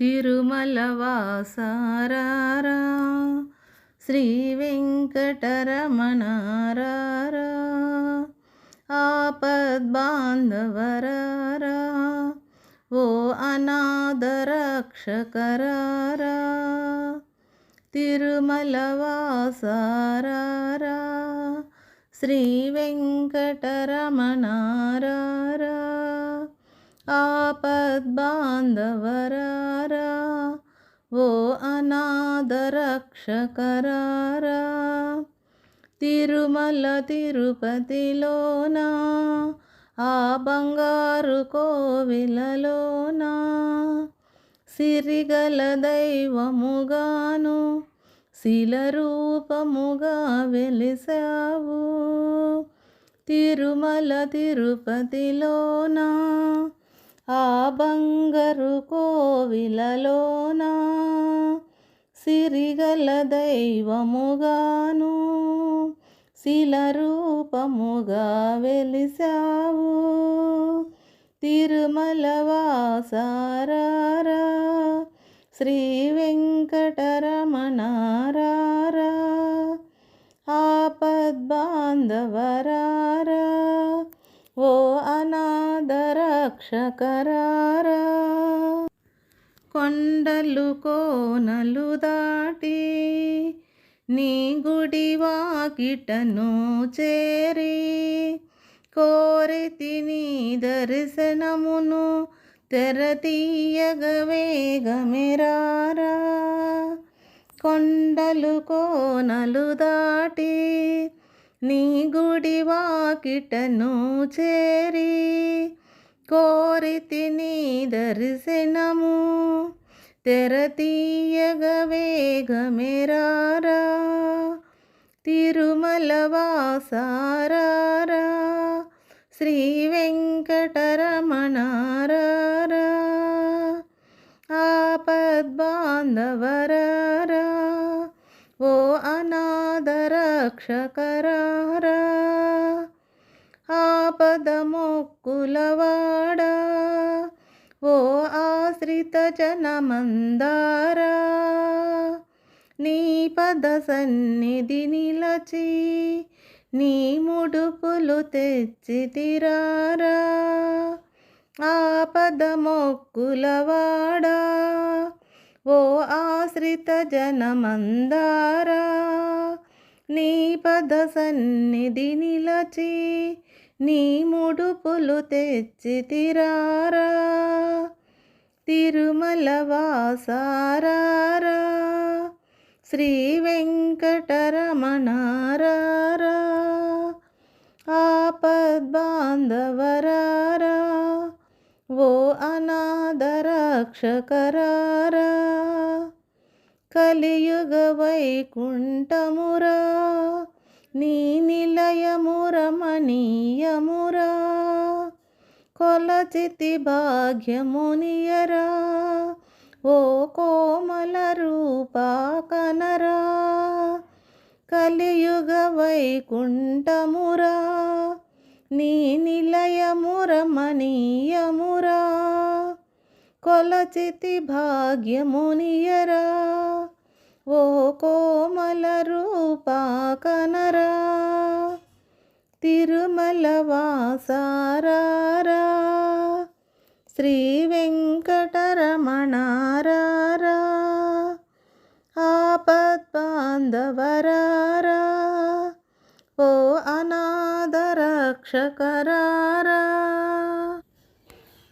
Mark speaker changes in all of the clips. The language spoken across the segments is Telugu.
Speaker 1: తిరుమల వాసారారా శ్రీ వెంకటరమణారారా ఆపద్బాంధవరారా ఓ అనాథరక్షకరారా తిరుమల వాసారారా శ్రీ వెంకటరమణారా ఆపద్బాంధవరారా ఓ అనాథరక్షకరారా తిరుమల తిరుపతిలోనా ఆ బంగారు కోవిలలోనా సిరిగల దైవముగాను శిలరూపముగా వెలిసావు తిరుమల తిరుపతిలోనా ఆ బంగరు కోవిలలోన? సిరిగల దైవముగాను శిలరూపముగా వెలిసావు తిరుమల వాసారారా శ్రీ వెంకటరమణారా ఆపద్బాంధవరారా ఓ అనాథరక్షకరారా కొండలు కోనలు దాటి నీ గుడి వాకిటను చేరి కోరితి నీ దర్శనమును తెరతీయగవేగమిరారా కొండలు కోనలు దాటి నీ గుడి వాకిటను చేరి కోరితి నీ దర్శనము తెరతీయగ వేగమెరారా తిరుమల వాసారారా శ్రీ వెంకటరమణారారా. ఆపద్బాంధవరారా ఓ అనాథరక్షకరారా ఆపద ఓ ఆశ్రిత జనమందారా నీ పద సన్నిధి నిలచి నీ ముడుపులు తెచ్చి తిరారా? ఆపద మొక్కులవాడా ఓ ఆశ్రిత జనమందారా నీ పద సన్నిధి నిలచి నీ ముడుపులు తెచ్చి తిరారా? తిరుమల వాసారారా? శ్రీ వెంకటరమణారారా? ఆపద్బాంధవరారా? ఓ అనాథరక్షకరారా? కలియుగ వైకుంఠమురా? నీ నిలయమురమణీయమురా కొలచితి భాగ్యమునియరా ఓ కోమల రూపా కనరా. కలియుగ వైకుంఠమురా. నీ నిలయమురమణీయమురా కొలచితి భాగ్యమునియరా ఓ కోమల రూపా కనరా తిరుమల వాసారారా శ్రీ వెంకటరమణారారా ఆపద్బాంధవరారా ఓ అనాథరక్షకరారా.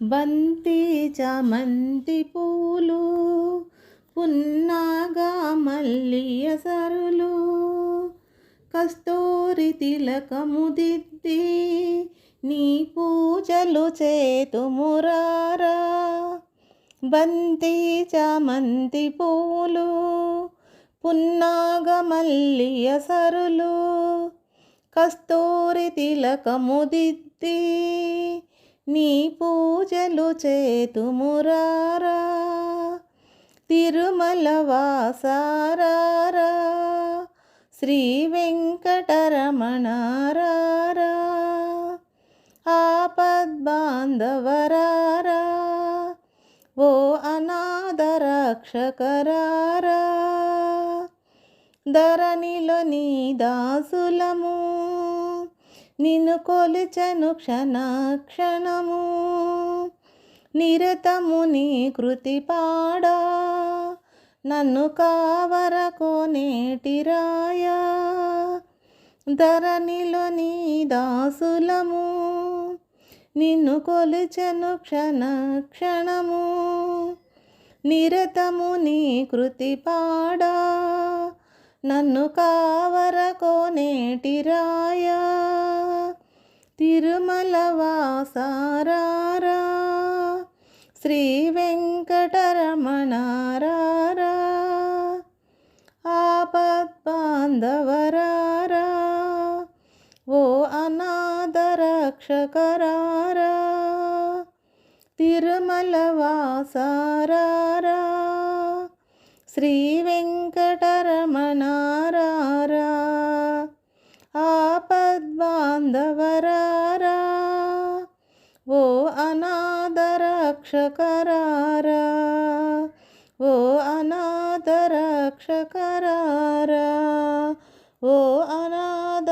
Speaker 1: బంతి చామంతి పూలు పున్నాగా మల్లియ సరులు కస్తూరి తిలకముదిద్ది నీ పూజలు చేతుమురారా బంతి చామంతి పూలు పున్నాగ మల్లియ సరులు కస్తూరి తిలకముదిద్ది నీ పూజలు చేతుమురారా తిరుమల వాసారారా శ్రీ వెంకటరమణారారా ఆపద్బాంధవరారా ఓ అనాథ అనాథరక్షకరారా ధరణిలో నీ దాసులము నిన్ను కొలుచను క్షణ క్షణము నిరతము నీ కృతి పాడా. నన్ను కావరకో నేటిరాయా ధరణిలో నీ దాసులము. నిన్ను కొలుచెను క్షణ క్షణము. నిరతము నీ కృతి పాడా. నన్ను కావరకో నేటిరాయా తిరుమల వాసారా శ్రీ వెంకటరమణారారా ఆపద్బాంధవరారా ఓ అనాథరక్షకరారా తిరుమల వాసారారా శ్రీ వెంకటరమణారారా ఆపద్బాంధవరారా ఓ అనాథరక్షకరారా ఓ అనాథరక్షకరారా ఓ అనాథరక్షకరారా